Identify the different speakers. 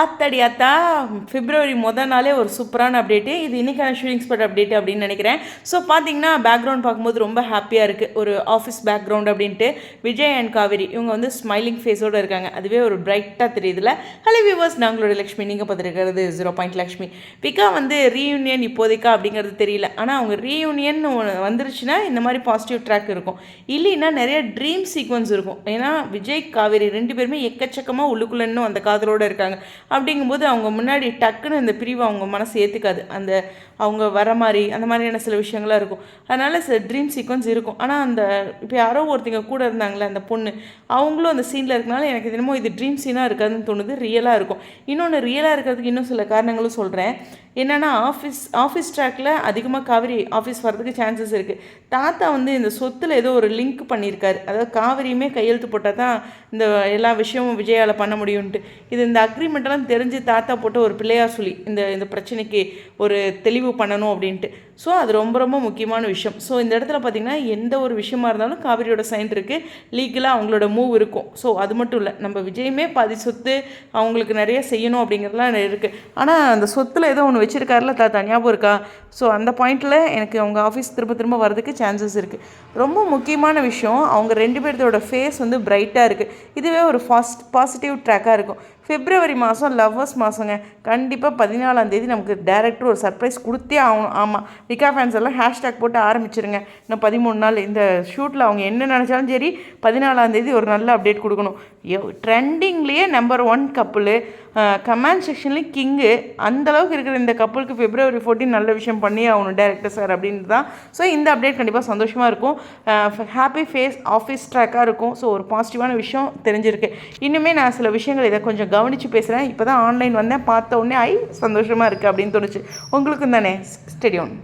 Speaker 1: ஆத்தாடி ஆத்தா பிப்ரவரி மொதல் நாளே ஒரு சூப்பரான அப்டேட்டு இது இன்றைக்கான ஷூட்டிங் ஸ்பாட் அப்டேட் அப்படின்னு நினைக்கிறேன். ஸோ பார்த்தீங்கன்னா பேக்ரவுண்ட் பார்க்கும்போது ரொம்ப ஹாப்பியாக இருக்குது ஒரு ஆஃபீஸ் பேக்ரவுண்ட் அப்படின்ட்டு விஜய் அண்ட் காவேரி இவங்க வந்து ஸ்மைலிங் ஃபேஸோடு இருக்காங்க. அதுவே ஒரு பிரைட்டாக தெரியுதுல ஹலோ வியூவர்ஸ் நாங்களோட லக்ஷ்மி. நீங்கள் பார்த்துருக்கிறது ஜீரோ பாயிண்ட் லக்ஷ்மி. பிகா வந்து ரீயூனியன் இப்போதைக்கா அப்படிங்கிறது தெரியல. ஆனால் அவங்க ரீயூனியன் வந்துருச்சுன்னா இந்த மாதிரி பாசிட்டிவ் ட்ராக் இருக்கும். இல்லைன்னா நிறைய ட்ரீம் சீக்வன்ஸ் இருக்கும். ஏன்னா விஜய் காவேரி ரெண்டு பேருமே எக்கச்சக்கமாக உள்ளுக்குள்ளன்னு அந்த காதலோடு இருக்காங்க. அப்படிங்கும்போது அவங்க முன்னாடி டக்குன்னு இந்த பிரிவு அவங்க மனசு ஏற்றுக்காது அந்த அவங்க வர மாதிரி அந்த மாதிரியான சில விஷயங்கள்லாம் இருக்கும். அதனால் சில ட்ரீம் சீக்வன்ஸ் இருக்கும். ஆனால் அந்த இப்போ யாரோ ஒருத்தங்க கூட இருந்தாங்களே அந்த பொண்ணு அவங்களும் அந்த சீனில் இருக்கனால எனக்கு தினமும் இது ட்ரீம் சீனாக இருக்காதுன்னு தோணுது ரியலாக இருக்கும். இன்னொன்று ரியலாக இருக்கிறதுக்கு இன்னும் சில காரணங்களும் சொல்கிறேன் என்னென்னா ஆஃபீஸ் ஆஃபீஸ் ட்ராக்கில் அதிகமாக காவேரி ஆஃபீஸ் வரதுக்கு சான்சஸ் இருக்குது தாத்தா வந்து இந்த சொத்தில் ஏதோ ஒரு லிங்க் பண்ணியிருக்காரு அதாவது காவிரியுமே கையெழுத்து போட்டால் தான் இந்த எல்லா விஷயமும் விஜயால் பண்ண முடியும்ன்ட்டு. இது இந்த அக்ரிமெண்ட்டெல்லாம் தெரிஞ்சு தாத்தா போட்ட ஒரு பிள்ளையார் சொல்லி இந்த இந்த பிரச்சனைக்கு ஒரு தெளிவு பண்ணணும் அப்படின்ட்டு. ஸோ அது ரொம்ப ரொம்ப முக்கியமான விஷயம். ஸோ இந்த இடத்துல பார்த்திங்கன்னா எந்த ஒரு விஷயமா இருந்தாலும் காவிரியோட சைன் இருக்குது லீகலாக அவங்களோட மூவ் இருக்கும். ஸோ அது மட்டும் இல்லை நம்ம விஜயுமே பாதி சொத்து அவங்களுக்கு நிறைய செய்யணும் அப்படிங்கிறதுலாம் இருக்குது ஆனால் அந்த சொத்தில் ஏதோ ஒன்று வச்சுருக்காருல தாத்தா ஞாபகம் இருக்கா? ஸோ அந்த பாயிண்ட்டில் எனக்கு அவங்க ஆஃபீஸ் திரும்ப திரும்ப வரதுக்கு சான்சஸ் இருக்குது ரொம்ப முக்கியமான விஷயம் அவங்க ரெண்டு பேர்த்தோட ஃபேஸ் வந்து பிரைட்டாக இருக்குது இதுவே ஒரு ஃபாஸ்ட் பாசிட்டிவ் ட்ராக்காக இருக்கும். பிப்ரவரி மாதம் லவ்வர்ஸ் மாதங்க கண்டிப்பாக பதினாலாம் தேதி நமக்கு டேரக்டர் ஒரு சர்ப்ரைஸ் கொடுத்தே ஆகணும். ஆமாம் ரிகா ஃபேன்ஸ் எல்லாம் ஹேஷ்டேக் போட்டு ஆரம்பிச்சிருங்க. இன்னும் பதிமூணு நாள் இந்த ஷூட்டில் அவங்க என்ன நினச்சாலும் சரி பதினாலாம் தேதி ஒரு நல்ல அப்டேட் கொடுக்கணும். ட்ரெண்டிங்லேயே நம்பர் ஒன் கப்புளு கமெண்ட் செக்ஷன்லேயும் கிங்கு அந்தளவுக்கு இருக்கிற இந்த கப்பலுக்கு பிப்ரவரி ஃபோர்டீன் நல்ல விஷயம் பண்ணி ஆகணும் டேரக்டர் சார் அப்படின்ட்டு தான். ஸோ இந்த அப்டேட் கண்டிப்பாக சந்தோஷமாக இருக்கும். ஹாப்பி ஃபேஸ் ஆஃபீஸ் ட்ராக்காக இருக்கும். ஸோ ஒரு பாசிட்டிவான விஷயம் தெரிஞ்சிருக்கு. இன்னுமே நான் சில விஷயங்கள் இதை கொஞ்சம் கவனித்து பேசுகிறேன் இப்போ தான் ஆன்லைன் வந்தேன். பார்த்த உடனே ஐ சந்தோஷமாக இருக்குது அப்படின்னு தோணுச்சு. உங்களுக்கும் தானே? ஸ்டெடியோன்